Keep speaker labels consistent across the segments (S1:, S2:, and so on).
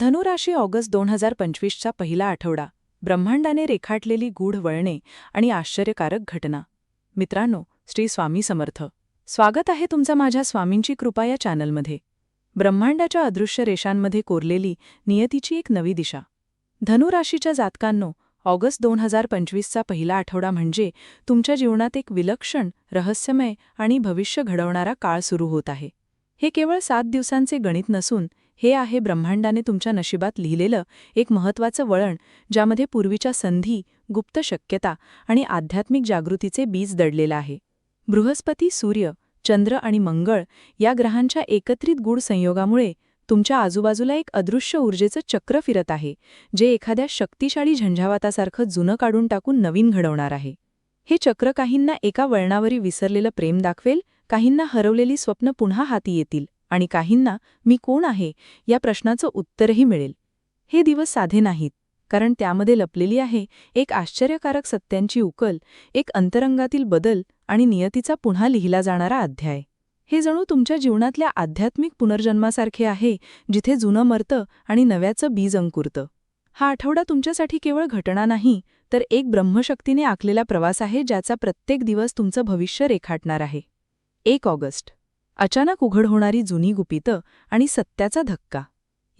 S1: धनुराशी August दोन हजार पंचवीसचा पहिला आठवडा ब्रह्मांडाने रेखाटलेली गूढ वळणे आणि आश्चर्यकारक घटना. मित्रांनो श्री स्वामी समर्थ. स्वागत आहे तुमचं माझ्या स्वामींची कृपा या चॅनलमध्ये. ब्रह्मांडाच्या अदृश्य रेषांमध्ये कोरलेली नियतीची एक नवी दिशा. धनुराशीच्या जातकांनो ऑगस्ट दोन हजार पंचवीसचा पहिला आठवडा म्हणजे तुमच्या जीवनात एक विलक्षण रहस्यमय आणि भविष्य घडवणारा काळ सुरू होत आहे. हे केवळ सात दिवसांचे गणित नसून हे आहे ब्रह्मांडाने तुमच्या नशिबात लिहिलेलं एक महत्त्वाचं वळण ज्यामध्ये पूर्वीच्या संधी गुप्त शक्यता आणि आध्यात्मिक जागृतीचे बीज दडलेलं आहे. बृहस्पती सूर्य चंद्र आणि मंगळ या ग्रहांच्या एकत्रित गूढ संयोगामुळे तुमच्या आजूबाजूला एक अदृश्य ऊर्जेचं चक्र फिरत आहे जे एखाद्या शक्तिशाली झंझावातासारखं जुनं काढून टाकून नवीन घडवणार आहे. हे चक्र काहींना एका वळणावरी विसरलेलं प्रेम दाखवेल काहींना हरवलेली स्वप्न पुन्हा हाती येतील. आणि काहींना मी कोण आहे या प्रश्नाचं उत्तरही मिळेल. हे दिवस साधे नाहीत कारण त्यामध्ये लपलेली आहे एक आश्चर्यकारक सत्यांची उकल एक अंतरंगातील बदल आणि नियतीचा पुन्हा लिहिला जाणारा अध्याय. हे जणू तुमच्या जीवनातल्या आध्यात्मिक पुनर्जन्मासारखे आहे जिथे जुनं मरतं आणि नव्याचं बीज अंकुरतं. हा आठवडा तुमच्यासाठी केवळ घटना नाही तर एक ब्रह्मशक्तीने आखलेला प्रवास आहे ज्याचा प्रत्येक दिवस तुमचं भविष्य रेखाटणार आहे. एक ऑगस्ट. अचानक उघड होणारी जुनी गुपितं आणि सत्याचा धक्का.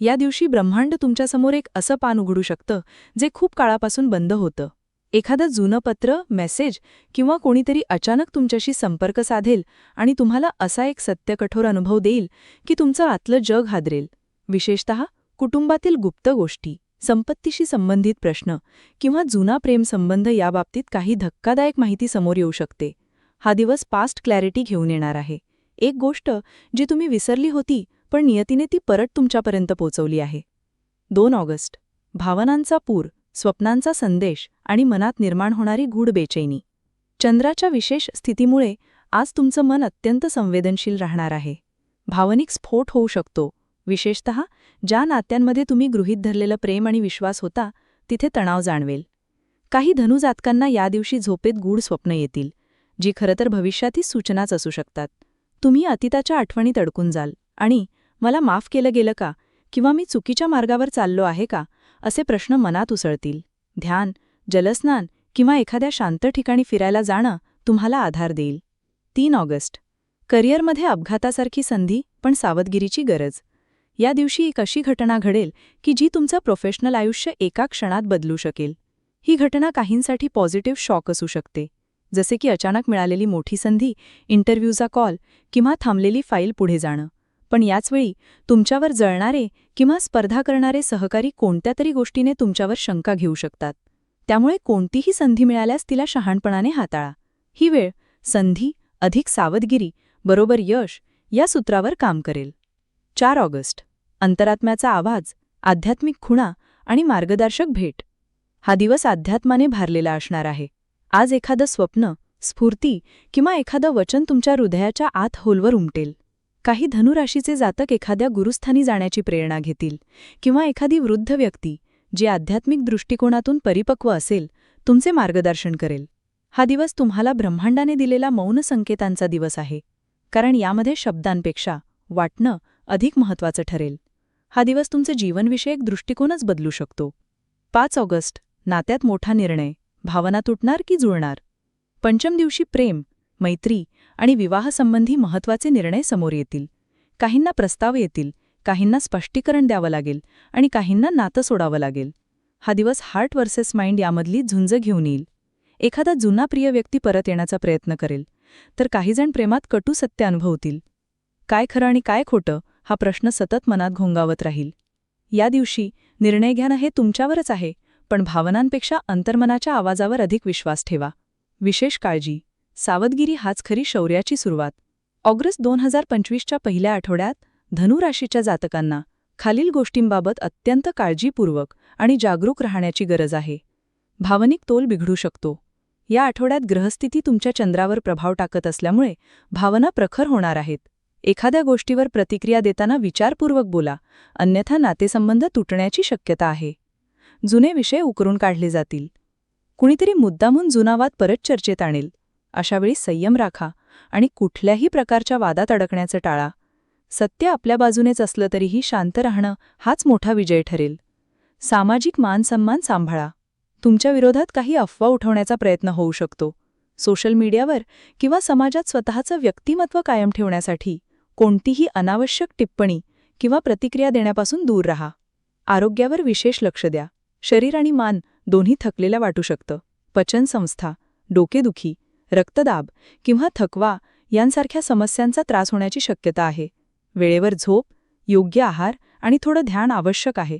S1: या दिवशी ब्रह्मांड तुमच्यासमोर एक असं पान उघडू शकतं जे खूप काळापासून बंद होतं. एखादं जुनं पत्र मेसेज किंवा कोणीतरी अचानक तुमच्याशी संपर्क साधेल आणि तुम्हाला असा एक सत्यकठोर अनुभव देईल की तुमचं आतलं जग हादरेल. विशेषत कुटुंबातील गुप्त गोष्टी संपत्तीशी संबंधित प्रश्न किंवा जुना प्रेमसंबंध याबाबतीत काही धक्कादायक माहिती समोर येऊ शकते. हा दिवस पास्ट क्लॅरिटी घेऊन येणार आहे. एक गोष्ट जी तुम्ही विसरली होती पण नियतीने ती परत तुमच्यापर्यंत पोचवली आहे. दोन ऑगस्ट. भावनांचा पूर स्वप्नांचा संदेश आणि मनात निर्माण होणारी गूढ बेचैनी. चंद्राच्या विशेष स्थितीमुळे आज तुमचं मन अत्यंत संवेदनशील राहणार आहे. भावनिक स्फोट होऊ शकतो. विशेषत ज्या नात्यांमध्ये तुम्ही गृहीत धरलेलं प्रेम आणि विश्वास होता तिथे तणाव जाणवेल. काही धनुजातकांना या दिवशी झोपेत गूढ स्वप्न येतील जी खरं तर सूचनाच असू शकतात. तुम्ही अतीताच्या आठवणीत अडकून जाल. आणि मला माफ केलं गेलं का? किंवा मी चुकीच्या मार्गावर चाललो आहे का? असे प्रश्न मनात उसळतील. ध्यान जलस्नान किंवा एखाद्या शांत ठिकाणी फिरायला जाणं तुम्हाला आधार देईल. तीन ऑगस्ट. करिअरमध्ये अपघातासारखी संधी पण सावधगिरीची गरज. या दिवशी एक अशी घटना घडेल की जी तुमचं प्रोफेशनल आयुष्य एका क्षणात बदलू शकेल. ही घटना काहींसाठी पॉझिटिव्ह शॉक असू शकते. जसे की अचानक मिळालेली मोठी संधी इंटरव्ह्यूचा कॉल किंवा थांबलेली फाईल पुढे जाणं. पण याचवेळी तुमच्यावर जळणारे किंवा स्पर्धा करणारे सहकारी कोणत्या तरी गोष्टीने तुमच्यावर शंका घेऊ शकतात. त्यामुळे कोणतीही संधी मिळाल्यास तिला शहाणपणाने हाताळा. ही वेळ संधी अधिक सावधगिरी बरोबर यश या सूत्रावर काम करेल. चार ऑगस्ट. अंतरात्म्याचा आवाज आध्यात्मिक खुणा आणि मार्गदर्शक भेट. हा दिवस अध्यात्माने भारलेला असणार आहे. आज एखादं स्वप्न स्फूर्ती किंवा एखादं वचन तुमच्या हृदयाच्या आत होलवर उमटेल. काही धनुराशीचे जातक एखाद्या गुरुस्थानी जाण्याची प्रेरणा घेतील किंवा एखादी वृद्ध व्यक्ती जी आध्यात्मिक दृष्टिकोनातून परिपक्व असेल तुमचे मार्गदर्शन करेल. हा दिवस तुम्हाला ब्रह्मांडाने दिलेला मौन संकेतांचा दिवस आहे कारण यामध्ये शब्दांपेक्षा वाटणं अधिक महत्वाचं ठरेल. हा दिवस तुमचे जीवनविषयक दृष्टिकोनच बदलू शकतो. पाच ऑगस्ट नात्यात मोठा निर्णय. भावना तुटणार की जुळणार? पंचम दिवशी प्रेम मैत्री आणि विवाहसंबंधी महत्त्वाचे निर्णय समोर येतील. काहींना प्रस्ताव येतील काहींना स्पष्टीकरण द्यावं लागेल आणि काहींना नातं सोडावं लागेल. हा दिवस हार्ट वर्सेस माइंड यामधली झुंज घेऊन येईल. एखादा जुना प्रिय व्यक्ती परत येण्याचा प्रयत्न करेल. तर काहीजण प्रेमात कटू सत्य अनुभवतील. काय खरं आणि काय खोटं हा प्रश्न सतत मनात घोंगावत राहील. या दिवशी निर्णय घ्यानं हे तुमच्यावरच आहे. पण भावनांपेक्षा अंतर्मनाच्या आवाजावर अधिक विश्वास ठेवा. विशेष काळजी. सावधगिरी हाच खरी शौर्याची सुरुवात. ऑगस्ट दोन हजार पंचवीसच्या पहिल्या आठवड्यात धनुराशीच्या जातकांना खालील गोष्टींबाबत अत्यंत काळजीपूर्वक आणि जागरूक राहण्याची गरज आहे. भावनिक तोल बिघडू शकतो. या आठवड्यात ग्रहस्थिती तुमच्या चंद्रावर प्रभाव टाकत असल्यामुळे भावना प्रखर होणार आहेत. एखाद्या गोष्टीवर प्रतिक्रिया देताना विचारपूर्वक बोला. अन्यथा नातेसंबंध तुटण्याची शक्यता आहे. जुने विषय उकरून काढले जातील. कुणीतरी मुद्दामून जुनावाद परत चर्चेत आणेल. अशावेळी संयम राखा आणि कुठल्याही प्रकारच्या वादात अडकण्याचं टाळा. सत्य आपल्या बाजूनेच असलं तरीही शांत राहणं हाच मोठा विजय ठरेल. सामाजिक मानसन्मान सांभाळा. तुमच्या विरोधात काही अफवा उठवण्याचा प्रयत्न होऊ शकतो. सोशल मीडियावर किंवा समाजात स्वतःचं व्यक्तिमत्व कायम ठेवण्यासाठी कोणतीही अनावश्यक टिप्पणी किंवा प्रतिक्रिया देण्यापासून दूर राहा. आरोग्यावर विशेष लक्ष द्या. शरीर आणि मान दोन्ही थकलेल्या वाटू शकतं. पचनसंस्था डोकेदुखी रक्तदाब किंवा थकवा यांसारख्या समस्यांचा त्रास होण्याची शक्यता आहे. वेळेवर झोप योग्य आहार आणि थोडं ध्यान आवश्यक आहे.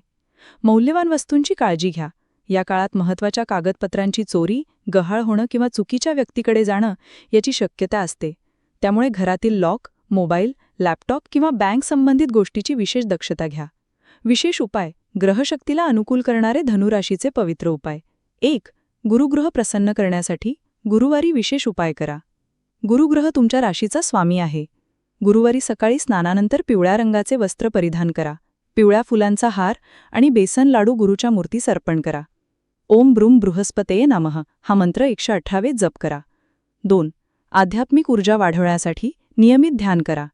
S1: मौल्यवान वस्तूंची काळजी घ्या. या काळात महत्त्वाच्या कागदपत्रांची चोरी गहाळ होणं किंवा चुकीच्या व्यक्तीकडे जाणं याची शक्यता असते. त्यामुळे घरातील लॉक मोबाईल लॅपटॉप किंवा बँक संबंधित गोष्टीची विशेष दक्षता घ्या. विशेष उपाय ग्रहशक्तीला अनुकूल करणारे धनुराशीचे पवित्र उपाय. एक गुरुग्रह प्रसन्न करण्यासाठी गुरुवारी विशेष उपाय करा. गुरुग्रह तुमच्या राशीचा स्वामी आहे. गुरुवारी सकाळी स्नानानंतर पिवळ्या रंगाचे वस्त्र परिधान करा. पिवळ्या फुलांचा हार आणि बेसन लाडू गुरुच्या मूर्तीस अर्पण करा. ओम ब्रूम बृहस्पतये नामः. हा मंत्र एकशे अठरावे जप करा. दोन आध्यात्मिक ऊर्जा वाढवण्यासाठी नियमित ध्यान करा.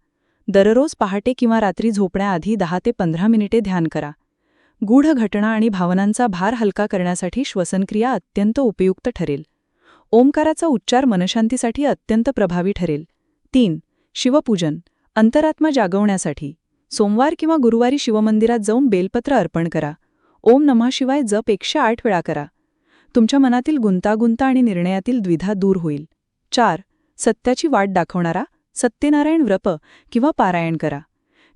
S1: दररोज पहाटे किंवा रात्री झोपण्याआधी दहा ते पंधरा मिनिटे ध्यान करा. गूढ घटना आणि भावनांचा भार हलका करण्यासाठी श्वसनक्रिया अत्यंत उपयुक्त ठरेल. ओंकाराचा उच्चार मनशांतीसाठी अत्यंत प्रभावी ठरेल. तीन शिवपूजन अंतरात्मा जागवण्यासाठी. सोमवार किंवा गुरुवारी शिवमंदिरात जाऊन बेलपत्र अर्पण करा. ओम नमः शिवाय जप एकशे आठ वेळा करा. तुमच्या मनातील गुंतागुंत आणि निर्णयातील द्विधा दूर होईल. चार सत्याची वाट दाखवणारा सत्यनारायण व्रप किंवा पारायण करा.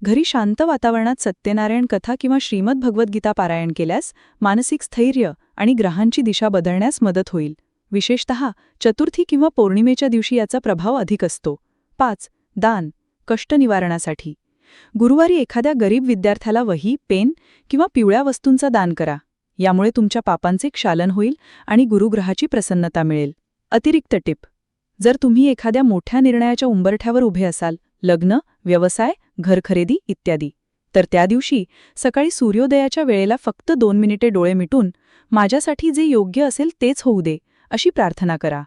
S1: घरी शांत वातावरणात सत्यनारायण कथा किंवा श्रीमद भगवद्गीता पारायण केल्यास मानसिक स्थैर्य आणि ग्रहांची दिशा बदलण्यास मदत होईल. विशेषत चतुर्थी किंवा पौर्णिमेच्या दिवशी याचा प्रभाव अधिक असतो. पाच. दान. कष्ट निवारणासाठी. गुरुवारी एखाद्या गरीब विद्यार्थ्याला वही पेन किंवा पिवळ्या वस्तूंचा दान करा. यामुळे तुमच्या पापांचे क्षालन होईल आणि गुरुग्रहाची प्रसन्नता मिळेल. अतिरिक्त टिप. जर तुम्ही एखाद्या मोठ्या निर्णयाच्या उंबरठ्यावर उभे असाल लग्न व्यवसाय घरखरेदी इत्यादी. तर त्या दिवशी सकाळी सूर्योदयाच्या वेळेला फक्त दोन मिनिटे डोळे मिटून माझ्यासाठी जे योग्य असेल तेच होऊ दे अशी प्रार्थना करा.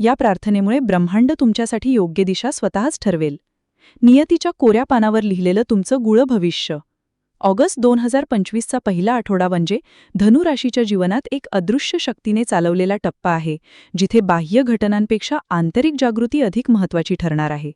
S1: या प्रार्थनेमुळे ब्रह्मांड तुमच्यासाठी योग्य दिशा स्वतःच ठरवेल. नियतीच्या कोऱ्या पानावर लिहिलेलं तुमचं गुळ भविष्य. ऑगस्ट दोन हजार पंचवीसचा पहिला आठवडा म्हणजे धनुराशीच्या जीवनात एक अदृश्य शक्तीने चालवलेला टप्पा आहे जिथे बाह्य घटनांपेक्षा आंतरिक जागृती अधिक महत्वाची ठरणार आहे.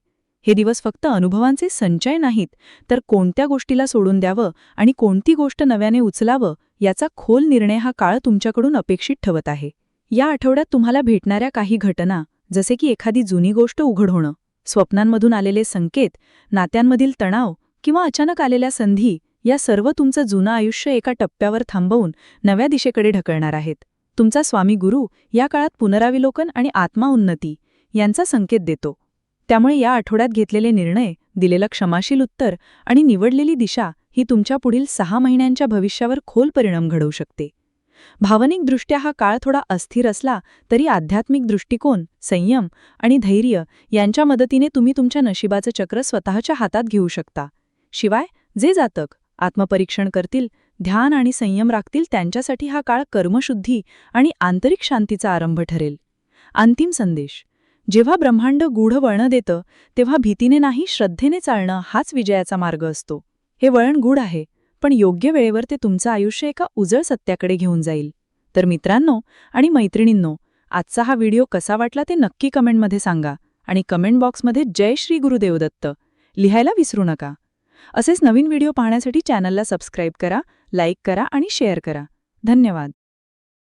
S1: हे दिवस फक्त अनुभवांचे संचय नाहीत तर कोणत्या गोष्टीला सोडून द्यावं आणि कोणती गोष्ट नव्याने उचलावं याचा खोल निर्णय हा काळ तुमच्याकडून अपेक्षित ठेवत आहे. या आठवड्यात तुम्हाला भेटणाऱ्या काही घटना जसे की एखादी जुनी गोष्ट उघड होणं स्वप्नांमधून आलेले संकेत नात्यांमधील तणाव किंवा अचानक आलेल्या संधी या सर्व तुमचं जुनं आयुष्य एका टप्प्यावर थांबवून नव्या दिशेकडे ढकलणार आहेत. तुमचा स्वामी गुरु या काळात पुनराविलोकन आणि आत्मा उन्नती यांचा संकेत देतो. त्यामुळे या आठवड्यात घेतलेले निर्णय दिलेलं क्षमाशील उत्तर आणि निवडलेली दिशा ही तुमच्या पुढील सहा महिन्यांच्या भविष्यावर खोल परिणाम घडवू शकते. भावनिकदृष्ट्या हा काळ थोडा अस्थिर असला तरी आध्यात्मिक दृष्टिकोन संयम आणि धैर्य यांच्या मदतीने तुम्ही तुमच्या नशिबाचं चक्र स्वतःच्या हातात घेऊ शकता. शिवाय जे जातक आत्मपरीक्षण करतील ध्यान आणि संयम राखतील त्यांच्यासाठी हा काळ कर्मशुद्धी आणि आंतरिक शांतीचा आरंभ ठरेल. अंतिम संदेश. जेव्हा ब्रह्मांड गूढ वळणं देतं तेव्हा भीतीने नाही श्रद्धेने चालणं हाच विजयाचा मार्ग असतो. हे वळण गूढ आहे पण योग्य वेळेवर ते तुमचं आयुष्य एका उजळ सत्याकडे घेऊन जाईल. तर मित्रांनो आणि मैत्रिणींनो आजचा हा व्हिडिओ कसा वाटला ते नक्की कमेंटमध्ये सांगा आणि कमेंट बॉक्समध्ये जय श्री गुरुदेवदत्त लिहायला विसरू नका. असेच नवीन व्हिडिओ पाहण्यासाठी चॅनलला सबस्क्राईब करा लाईक करा आणि शेअर करा. धन्यवाद.